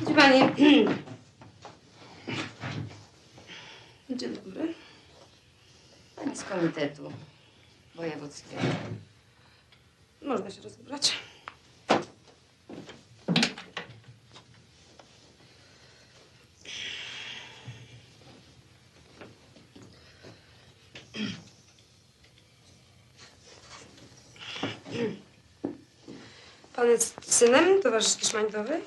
Widzi pani. Dzień dobry. Pani z komitetu wojewódzkiego. Można się rozebrać. Pan jest synem towarzyszki szmańtowej?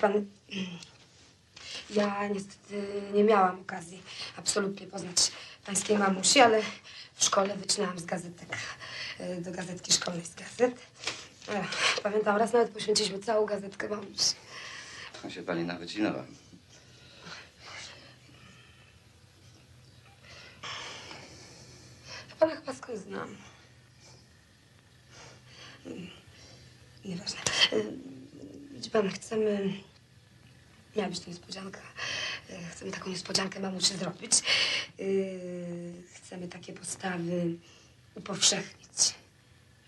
Pan... Ja niestety nie miałam okazji absolutnie poznać pańskiej mamusi, ale w szkole wycinałam z gazetek, e, do gazetki szkolnej z gazet. E, Pamiętam, raz nawet poświęciliśmy całą gazetkę mamusi. To się pani nawycinała. Pana chyba skąd znam. Mm, Nieważne. E, Widzi pan, chcemy... Miała być niespodzianka. E, Chcemy taką niespodziankę mamusi zrobić. E, Chcemy takie postawy upowszechnić.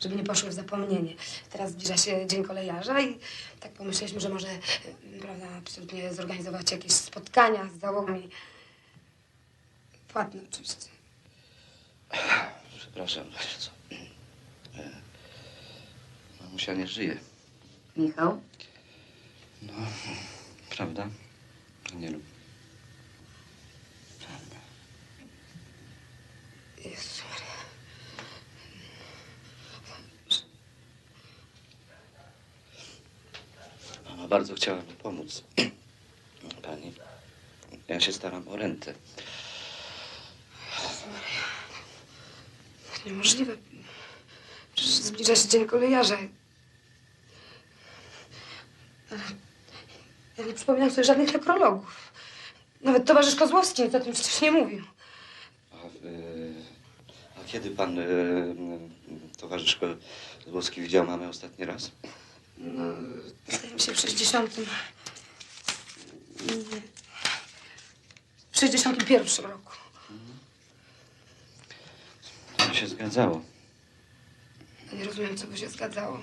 Żeby nie poszły w zapomnienie. Teraz zbliża się Dzień Kolejarza i tak pomyśleliśmy, że może, e, prawda, absolutnie zorganizować jakieś spotkania z załogami. Płatne oczywiście. Przepraszam, co? E, Mamusia nie żyje, Michał? Prawda? Nie lub. Prawda. Jezu Maria. Mama bardzo chciałaby pomóc. Pani. Ja się staram o rentę. Niemożliwe. Przecież zbliża się dzień kolejarza. Ale Ja nie przypominam sobie żadnych nekrologów. Nawet towarzysz Kozłowski nic o tym przecież nie mówił. A, e, a kiedy pan e, towarzysz Złowski widział mamę ostatni raz? No, zdaje mi się w 60. Nie. W 61 roku. To się zgadzało. Ja nie rozumiem, co by się zgadzało.